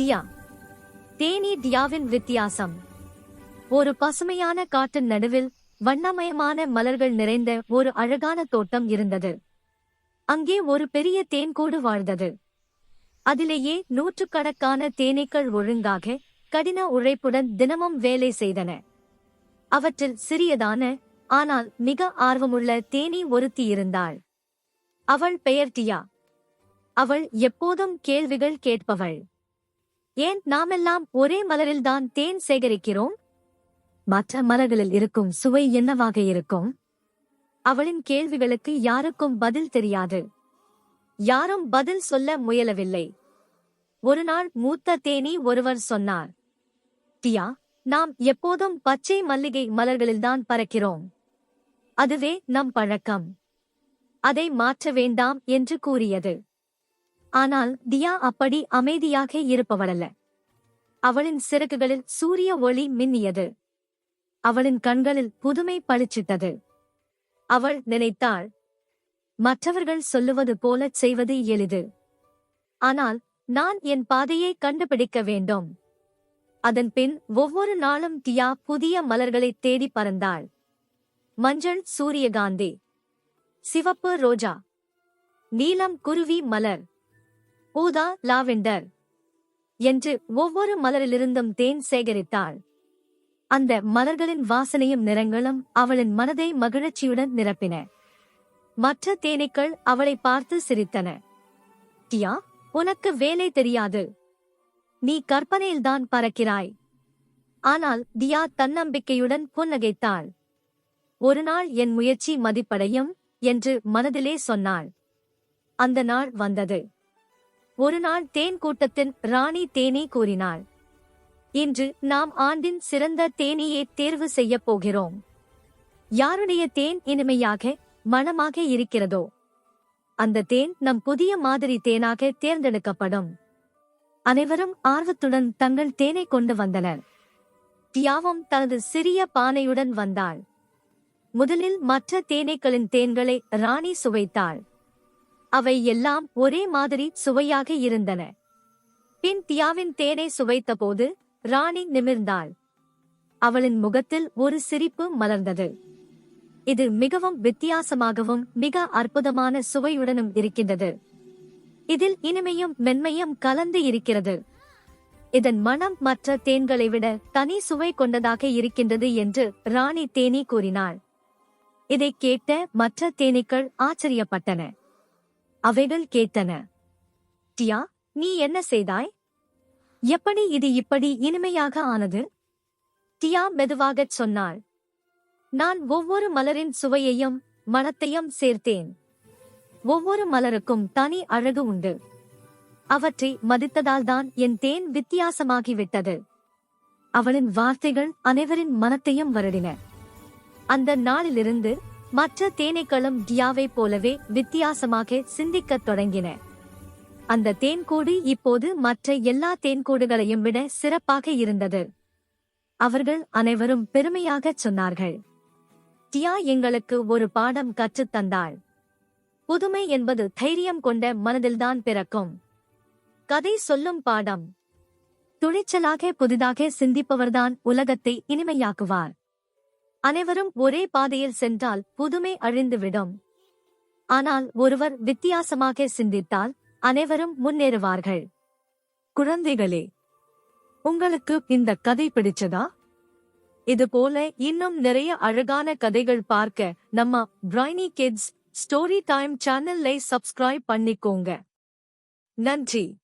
டியா தேனி டியாவின் வித்தியாசம். ஒரு பசுமையான காட்டின் நடுவில் வண்ணமயமான மலர்கள் நிறைந்த ஒரு அழகான தோட்டம் இருந்தது. அங்கே ஒரு பெரிய தேன்கூடு வாழ்ந்தது. அதிலேயே நூற்றுக்கணக்கான தேனீக்கள் ஒழுங்காக கடின உழைப்புடன் தினமும் வேலை செய்தன. அவற்றில் சிறியதான ஆனால் மிக ஆர்வமுள்ள தேனி ஒருத்தி இருந்தாள். அவள் பெயர் டியா அவள் எப்போதும் கேள்விகள் கேட்பவள். ஏன் நாமெல்லாம் ஒரே மலரில்தான் தேன் சேகரிக்கிறோம்? மற்ற மலர்களில் இருக்கும் சுவை என்னவாக இருக்கும்? அவளின் கேள்விகளுக்கு யாருக்கும் பதில் தெரியாது. யாரும் பதில் சொல்ல முயலவில்லை. ஒரு நாள் மூத்த தேனி ஒருவர் சொன்னார். தியா நாம் எப்போதும் பச்சை மல்லிகை மலர்களில்தான் பறக்கிறோம். அதுவே நம் பழக்கம். அதை மாற்ற வேண்டாம் என்று கூறியது. ஆனால் தியா அப்படி அமைதியாக இருப்பவளல்ல. அவளின் சிறகுகளில் சூரிய ஒளி மின்னியது. அவளின் கண்களில் புதுமை பளிச்சிட்டது. அவள் நினைத்தாள் மற்றவர்கள் சொல்லுவது போலச் செய்வது எளிது. ஆனால் நான் என் பாதையை கண்டுபிடிக்க வேண்டும். அதன் பின் ஒவ்வொரு நாளும் தியா புதிய மலர்களைத் தேடி பறந்தாள். மஞ்சள் சூரியகாந்தி. சிவப்பு ரோஜா. நீலம் குருவி மலர். ஊதா லாவெண்டர் என்று ஒவ்வொரு மலரிலிருந்தும் தேன் சேகரித்தாள். அந்த மலர்களின் வாசனையும் நிறங்களும் அவளின் மனதை மகிழ்ச்சியுடன் நிரப்பின. மற்ற தேனீக்கள் அவளை பார்த்து சிரித்தன. டியா உனக்கு வேலை தெரியாது. நீ கற்பனையில்தான் பறக்கிறாய். ஆனால் தியா தன்னம்பிக்கையுடன் புன்னகைத்தாள். ஒரு நாள் என் முயற்சி மதிப்படையும் என்று மனதிலே சொன்னாள். அந்த நாள் வந்தது. ஒரு நாள் தேன் கூட்டத்தின் ராணி தேனி கூறினாள். இன்று நாம் ஆண்டின் சிறந்த தேனியை தேர்வு செய்யப் போகிறோம். யாருடைய தேன் இனிமையாக மணமாக இருக்கிறதோ அந்த தேன் நம் புதிய மாதிரி தேனாக தேர்ந்தெடுக்கப்படும். அனைவரும் ஆர்வத்துடன் தங்கள் தேனை கொண்டு வந்தனர். தியாவும் தனது சிறிய பானையுடன் வந்தாள். முதலில் மற்ற தேனீக்களின் தேன்களை ராணி சுவைத்தாள். அவை எல்லாம் ஒரே மாதிரி சுவையாக இருந்தன. பின் தியாவின் தேனை சுவைத்தபோது ராணி நிமிர்ந்தாள். அவளின் முகத்தில் ஒரு சிரிப்பு மலர்ந்தது. இது மிகவும் வித்தியாசமாகவும் மிக அற்புதமான சுவையுடனும் இருக்கின்றது. இதில் இனிமையும் மென்மையும் கலந்து இருக்கிறது. இதன் மனம் மற்ற தேன்களை விட தனி சுவை கொண்டதாக இருக்கின்றது என்று ராணி தேனி கூறினாள். இதைக் கேட்ட மற்ற தேனீக்கள் ஆச்சரியப்பட்டன. அவைகள் கேட்டன. டியா நீ என்ன செய்தாய்? எப்படி இது இப்படி இனிமையாக ஆனது? டியா மெதுவாகச் சொன்னாள். நான் ஒவ்வொரு மலரின் சுவையையும் மனத்தையும் சேர்த்தேன். ஒவ்வொரு மலருக்கும் தனி அழகு உண்டு. அவற்றை மதித்ததால்தான் என் தேன் வித்தியாசமாகிவிட்டது. அவளின் வார்த்தைகள் அனைவரின் மனத்தையும் வருடின. அந்த நாளிலிருந்து மற்ற தேனீக்களும் டியாவை போலவே வித்தியாசமாக சிந்திக்கத் தொடங்கின. அந்த தேன்கூடு இப்போது மற்ற எல்லா தேன்கூடுகளையும் விட சிறப்பாக இருந்தது. அவர்கள் அனைவரும் பெருமையாகச் சொன்னார்கள். டியா எங்களுக்கு ஒரு பாடம் கற்றுத்தந்தாள் புதுமை என்பது தைரியம் கொண்ட மனதில்தான் பிறக்கும். கதை சொல்லும் பாடம். துணிச்சலாக புதிதாக சிந்திப்பவர்தான் உலகத்தை இனிமையாக்குவார். அனைவரும் ஒரே பாதையில் சென்றால் புதுமை அழிந்துவிடும். ஆனால் ஒருவர் வித்தியாசமாக சிந்தித்தால் அனைவரும் முன்னேறுவார்கள். குழந்தைகளே உங்களுக்கு இந்த கதை பிடிச்சதா? இதுபோல இன்னும் நிறைய அழகான கதைகள் பார்க்க நம்ம பிரைனி கிட்ஸ் ஸ்டோரி டைம் சேனல்லை சப்ஸ்கிரைப் பண்ணிக்கோங்க. நன்றி.